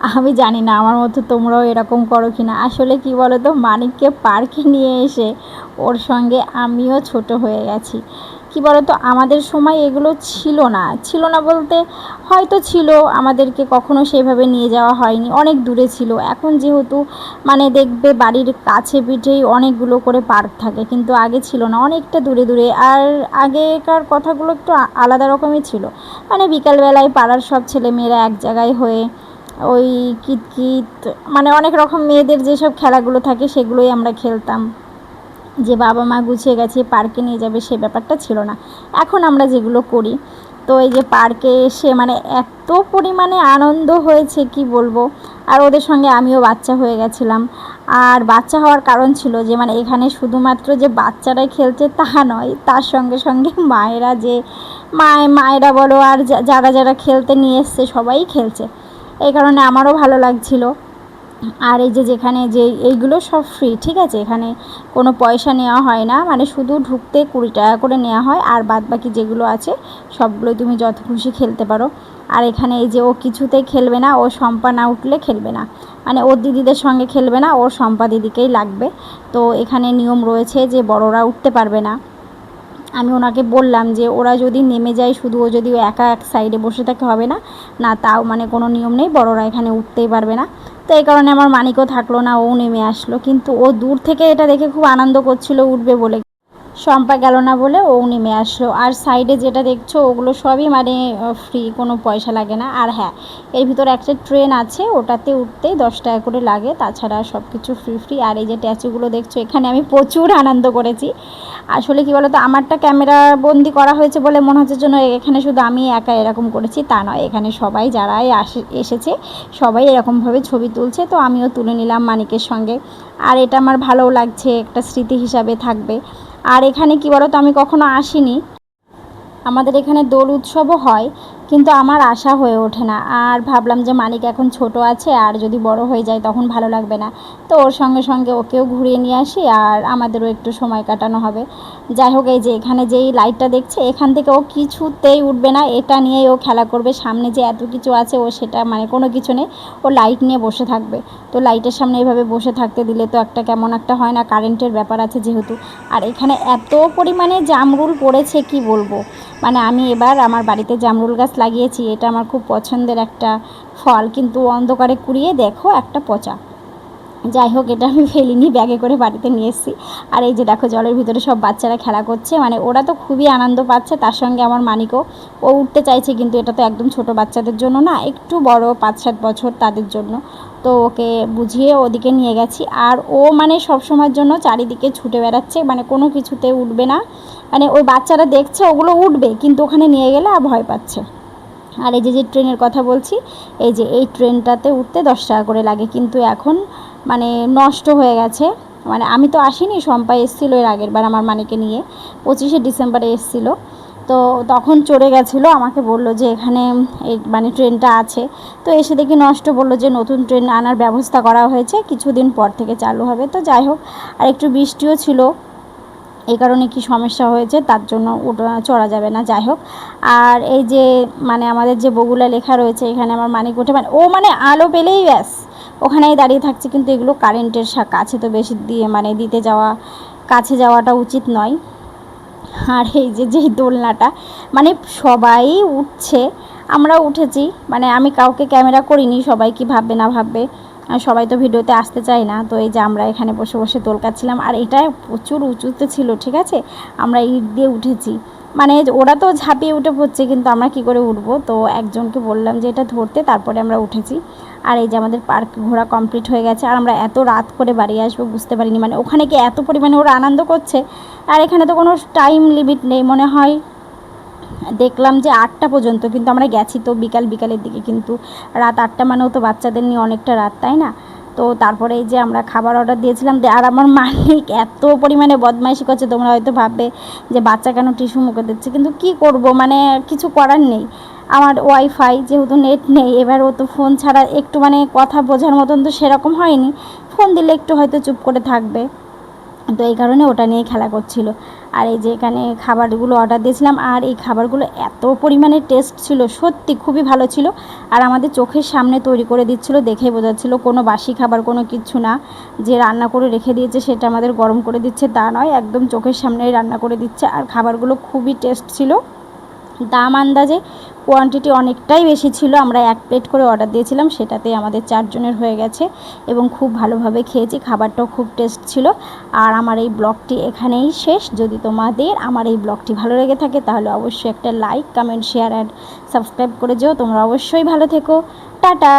আমি জানি না, আমার মতো তোমরাও এরকম করো কি না আসলে কি বলো তো মানিককে পার্কে নিয়ে এসে ওর সঙ্গে আমিও ছোট হয়ে গেছি। কি তো আমাদের সময় এগুলো ছিল না। ছিল না বলতে হয়তো ছিল, আমাদেরকে কখনো সেভাবে নিয়ে যাওয়া হয়নি, অনেক দূরে ছিল। এখন যেহেতু মানে দেখবে বাড়ির কাছে পিঠেই অনেকগুলো করে পার্ক থাকে, কিন্তু আগে ছিল না, অনেকটা দূরে দূরে। আর আগেকার কথাগুলো একটু আলাদা রকমই ছিল। মানে বিকালবেলায় পাড়ার সব ছেলেমেয়েরা এক জায়গায় হয়ে ওই কিতকিত মানে অনেক রকম মেয়েদের যেসব খেলাগুলো থাকে সেগুলোই আমরা খেলতাম। যে বাবা মা গুছিয়ে গেছে, পার্কে নিয়ে যাবে সে ব্যাপারটা ছিল না। এখন আমরা যেগুলো করি, তো এই যে পার্কে এসে মানে এত পরিমাণে আনন্দ হয়েছে, কি বলব? আর ওদের সঙ্গে আমিও বাচ্চা হয়ে গেছিলাম। আর বাচ্চা হওয়ার কারণ ছিল যে মানে এখানে শুধুমাত্র যে বাচ্চারাই খেলছে তা নয়, তার সঙ্গে সঙ্গে মায়েরা যে মায় মায়েরা বলো আর যারা যারা খেলতে নিয়ে এসছে সবাই খেলছে। এই কারণে আমারও ভালো লাগছিল। আর এই যে যেখানে যে এইগুলো সব ফ্রি ঠিক আছে? এখানে কোনো পয়সা নেওয়া হয় না। মানে শুধু ঢুকতে কুড়ি টাকা করে নেওয়া হয় আর বাদ বাকি যেগুলো আছে, সবগুলোই তুমি যত খুশি খেলতে পারো। আর এখানে এই যে ও কিছুতেই খেলবে না, ও শম্পা না উঠলে খেলবে না। মানে ওর দিদিদের সঙ্গে খেলবে না, ওর শম্পা দিদিকেই লাগবে। তো এখানে নিয়ম রয়েছে যে বড়রা উঠতে পারবে না। আমি ওনাকে বললাম যে ওরা যদি নেমে যায় শুধু ও যদি একা এক সাইডে বসে থাকে হবে না। না, তাও মানে কোনো নিয়ম নেই, বড়রা এখানে উঠতেই পারবে না। তো এই কারণে আমার মানিকও থাকল না, ও নেমে আসলো। কিন্তু ও দূর থেকে এটা দেখে খুব আনন্দ করছিল, উঠবে বলে। শম্পা গেল না বলে ও নেমে আসলো। আর সাইডে যেটা দেখছ, ওগুলো সবই মানে ফ্রি কোনো পয়সা লাগে না। আর হ্যাঁ এর ভিতরে একটা ট্রেন আছে, ওটাতে উঠতেই দশ টাকা করে লাগে। তাছাড়া সব কিছু ফ্রি ফ্রি আর এই যে ট্যাচুগুলো দেখছ, এখানে আমি প্রচুর আনন্দ করেছি। আসলে কি বলতো, আমারটা ক্যামেরা বন্দি করা হয়েছে বলে মনে হচ্ছে জন্য এখানে শুধু আমি একা এরকম করেছি, তা নয়। এখানে সবাই যারাই এসেছে, সবাই এরকমভাবে ছবি তুলছে। তো আমিও তুলে নিলাম মানিকের সঙ্গে। আর এটা আমার ভালোও লাগছে, একটা স্মৃতি হিসাবে থাকবে। আর এখানে কি বলো তো আমি কখনো আসিনি। আমাদের এখানে দোল উৎসবও হয়। কিন্তু আমার আশা হয়ে ওঠে না। আর ভাবলাম যে মানিক এখন ছোট আছে, আর যদি বড় হয়ে যায় তখন ভালো লাগবে না। তো ওর সঙ্গে সঙ্গে ওকেও ঘুরিয়ে নিয়ে আসি, আর আমাদেরও একটু সময় কাটানো হবে। যাই হোক, এই যে এখানে যেই লাইটটা দেখছে, এখান থেকে ও কিছুতেই উঠবে না। এটা নিয়েই ও খেলা করবে। সামনে যে এত কিছু আছে, ও সেটা মানে কোনো কিছু নেই। ও লাইট নিয়ে বসে থাকবে। তো লাইটের সামনে এইভাবে বসে থাকতে দিলে তো একটা কেমন একটা হয় না কারেন্টের ব্যাপার আছে যেহেতু। আর এখানে এত পরিমাণে জামরুল পড়েছে কি বলব? মানে আমি এবার আমার বাড়িতে জামরুল গাছ লাগিয়েছি, এটা আমার খুব পছন্দের একটা ফল। কিন্তু অন্ধকারে কুড়িয়ে দেখো একটা পচা। যাই হোক, এটা আমি ফেলিনি, ব্যাগে করে বাড়িতে নিয়ে এসেছি। আর এই যে দেখো, জলের ভিতরে সব বাচ্চারা খেলা করছে। মানে ওরা তো খুবই আনন্দ পাচ্ছে, তার সঙ্গে আমার মানিকও। ও উঠতে চাইছে, কিন্তু এটা তো একদম ছোট বাচ্চাদের জন্য না, একটু বড় পাঁচ সাত বছর তাদের জন্য। তো ওকে বুঝিয়ে ওদিকে নিয়ে গেছি। আর ও মানে সব সময়ের জন্য চারিদিকে ছুটে বেড়াচ্ছে মানে কোনো কিছুতে উঠবে না। মানে ওই বাচ্চারা দেখছে, ওগুলো উঠবে, কিন্তু ওখানে নিয়ে গেলে আর ভয় পাচ্ছে। আর এই যে যে ট্রেনের কথা বলছি, এই যে এই ট্রেনটাতে উঠতে দশ টাকা করে লাগে, কিন্তু এখন মানে নষ্ট হয়ে গেছে। মানে আমি তো আসিনি, শম্পা এসেছিল এর আগের বার আমার মানিকে নিয়ে, পঁচিশে ডিসেম্বরে এসেছিল। তো তখন চড়ে গেছিল, আমাকে বলল যে এখানে মানে ট্রেনটা আছে। তো এসে দেখি নষ্ট বলল যে নতুন ট্রেন আনার ব্যবস্থা করা হয়েছে, কিছুদিন পর থেকে চালু হবে। তো যাই হোক আর একটু বৃষ্টিও ছিল। এই কারণে কি সমস্যা হয়েছে, তার জন্য উঠ- চড়া যাবে না, যাই হোক। আর এই যে মানে আমাদের যে বগুলা লেখা রয়েছে, এখানে আমার মানিক ওঠে মানে ও মানে আলো পেলেই ব্যাস। ওখানেই দাঁড়িয়ে থাকছে, কিন্তু এগুলো কারেন্টের কাছে তো বেশি দিয়ে মানে দিতে যাওয়া, কাছে যাওয়াটা উচিত নয়। আর এই যে যেই দোলনাটা মানে সবাই উঠছে। আমরা উঠেছি মানে আমি কাউকে ক্যামেরা করিনি, সবাই কি ভাববে না ভাববে। সবাই তো ভিডিওতে আসতে চায় না। তো এই যে আমরা এখানে বসে বসে দোল কাচ্ছিলাম আর এটা প্রচুর উঁচুতে ছিল, ঠিক আছে? আমরা ইট দিয়ে উঠেছি। মানে ওরা তো ঝাঁপিয়ে উঠে পড়ছে, কিন্তু আমরা কি করে উঠবো? তো একজনকে বললাম যে, এটা ধরতে। তারপরে আমরা উঠেছি। আর এই যে আমাদের পার্ক ঘোরা কমপ্লিট হয়ে গেছে, আর আমরা এত রাত করে বাড়ি আসব বুঝতে পারিনি। মানে ওখানে কি এত পরিমাণে ওরা আনন্দ করছে? আর এখানে তো কোনো টাইম লিমিট নেই, মনে হয়। দেখলাম যে আটটা পর্যন্ত, কিন্তু আমরা গেছি তো বিকাল, বিকালের দিকে। কিন্তু রাত আটটা মানেও তো বাচ্চাদের নিয়ে অনেকটা রাত, তাই না? তো তারপরে এই যে আমরা খাবার অর্ডার দিয়েছিলাম আর আমার মালিক এত পরিমাণে বদমাইশি করছে, তোমরা হয়তো ভাববে যে বাচ্চা কেন টিস্যু মুখে দিচ্ছে। কিন্তু কি করব মানে কিছু করার নেই। আমার ওয়াইফাই যেহেতু নেট নেই, এবার ও তো ফোন ছাড়া একটু মানে কথা বোঝার মতন তো সেরকম হয়নি। ফোন দিলে একটু হয়তো চুপ করে থাকবে। তো এই কারণে ওটা নিয়ে খেলা করছিল। আর এই যে এখানে খাবারগুলো অর্ডার দিয়েছিলাম, আর এই খাবারগুলো এত পরিমাণে টেস্ট ছিল, সত্যি খুবই ভালো ছিল। আর আমাদের চোখের সামনে তৈরি করে দিচ্ছিল, দেখেই বোঝাচ্ছিল কোনো বাসি খাবার, কোনো কিছু না। যে রান্না করে রেখে দিয়েছে, সেটা আমাদের গরম করে দিচ্ছে, তা নয়, একদম চোখের সামনেই রান্না করে দিচ্ছে। আর খাবারগুলো খুবই টেস্ট ছিল। দাম আন্দাজে কোয়ান্টিটি অনেকটাই বেশি ছিল, আমরা এক প্লেট করে অর্ডার দিয়েছিলাম, সেটাতে আমাদের চারজনের হয়ে গেছে এবং খুব ভালোভাবে খেয়েছি, খাবারটাও খুব টেস্ট ছিল। আর আমার এই ব্লগটি এখানেই শেষ। যদি তোমাদের আমার এই ব্লগটি ভালো লেগে থাকে, তাহলে অবশ্যই একটা like comment share and subscribe করে যেও। তোমরা অবশ্যই ভালো থেকো। টাটা!